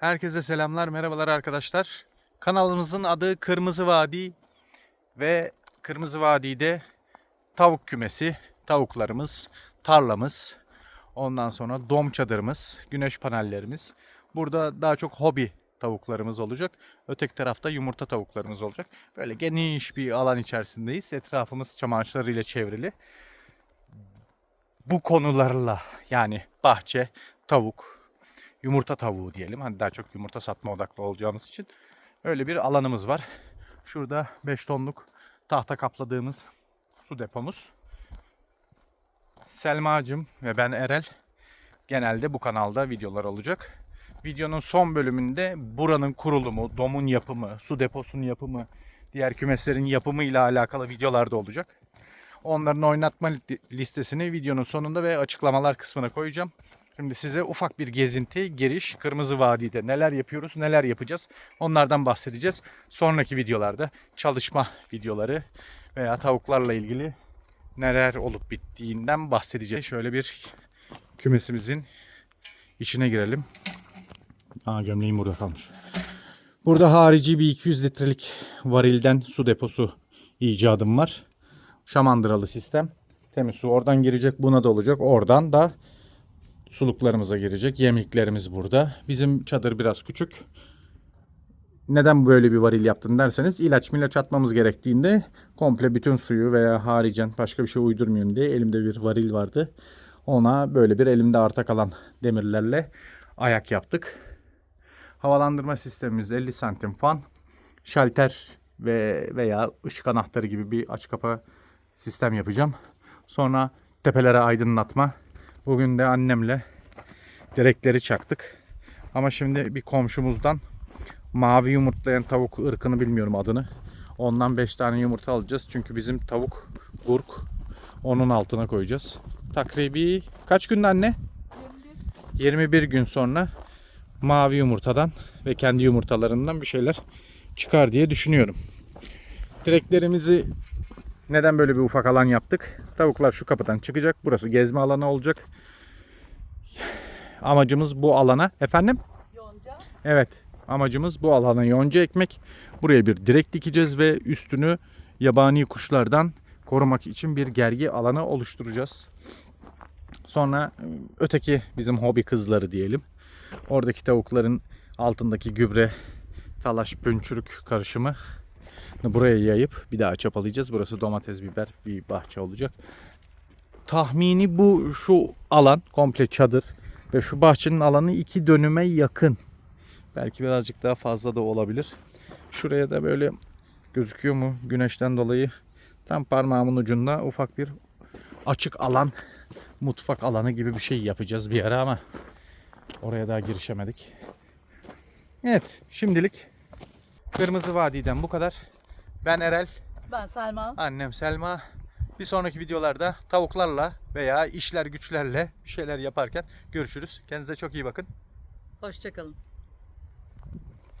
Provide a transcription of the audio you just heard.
Herkese selamlar, merhabalar arkadaşlar. Kanalımızın adı Kırmızı Vadi ve Kırmızı Vadi'de tavuk kümesi, tavuklarımız, tarlamız, ondan sonra dom çadırımız, güneş panellerimiz. Burada daha çok hobi tavuklarımız olacak. Öteki tarafta yumurta tavuklarımız olacak. Böyle geniş bir alan içerisindeyiz. Etrafımız çam ağaçlarıyla çevrili. Bu konularla yani bahçe, tavuk, yumurta tavuğu diyelim. Hani daha çok yumurta satma odaklı olacağımız için öyle bir alanımız var. Şurada 5 tonluk tahta kapladığımız su depomuz. Selma'cığım ve ben Erel genelde bu kanalda videolar olacak. Videonun son bölümünde buranın kurulumu, domun yapımı, su deposunun yapımı, diğer kümeslerin yapımı ile alakalı videolar da olacak. Onların oynatma li- listesini videonun sonunda ve açıklamalar kısmına koyacağım. Şimdi size ufak bir gezinti, giriş, Kırmızı Vadi'de neler yapıyoruz, neler yapacağız onlardan bahsedeceğiz. Sonraki videolarda çalışma videoları veya tavuklarla ilgili neler olup bittiğinden bahsedeceğiz. Şöyle bir kümesimizin içine girelim. Aa gömleğim burada kalmış. Burada harici bir 200 litrelik varilden su deposu icadım var. Şamandıralı sistem. Temiz su oradan girecek buna da olacak. Oradan da suluklarımıza girecek. Yemliklerimiz burada. Bizim çadır biraz küçük. Neden böyle bir varil yaptın derseniz ilaç milaç atmamız gerektiğinde komple bütün suyu veya haricen başka bir şey uydurmayayım diye elimde bir varil vardı. Ona böyle bir elimde arta kalan demirlerle ayak yaptık. Havalandırma sistemimiz 50 santim fan. Şalter ve veya ışık anahtarı gibi bir aç kapa sistem yapacağım. Sonra tepelere aydınlatma. Bugün de annemle direkleri çaktık. Ama şimdi bir komşumuzdan mavi yumurtlayan tavuk ırkını bilmiyorum adını. Ondan 5 tane yumurta alacağız. Çünkü bizim tavuk burk onun altına koyacağız. Takribi kaç günde anne? 21 gün sonra mavi yumurtadan ve kendi yumurtalarından bir şeyler çıkar diye düşünüyorum. Direklerimizi neden böyle bir ufak alan yaptık? Tavuklar şu kapıdan çıkacak. Burası gezme alanı olacak. Amacımız bu alana efendim? Yonca. Evet. Amacımız bu alana yonca ekmek. Buraya bir direk dikeceğiz ve üstünü yabani kuşlardan korumak için bir gergi alanı oluşturacağız. Sonra ıı, öteki bizim hobi kızları diyelim. Oradaki tavukların altındaki gübre, talaş, pünçürük karışımı buraya yayıp bir daha çapalayacağız. Burası domates, biber bir bahçe olacak. Tahmini bu şu alan komple çadır ve şu bahçenin alanı iki dönüme yakın. Belki birazcık daha fazla da olabilir. Şuraya da böyle gözüküyor mu güneşten dolayı tam parmağımın ucunda ufak bir açık alan mutfak alanı gibi bir şey yapacağız bir ara ama oraya daha girişemedik. Evet şimdilik Kırmızı Vadi'den bu kadar. Ben Erel, Ben Selma. annem Selma. Bir sonraki videolarda tavuklarla veya işler güçlerle bir şeyler yaparken görüşürüz. Kendinize çok iyi bakın. Hoşçakalın.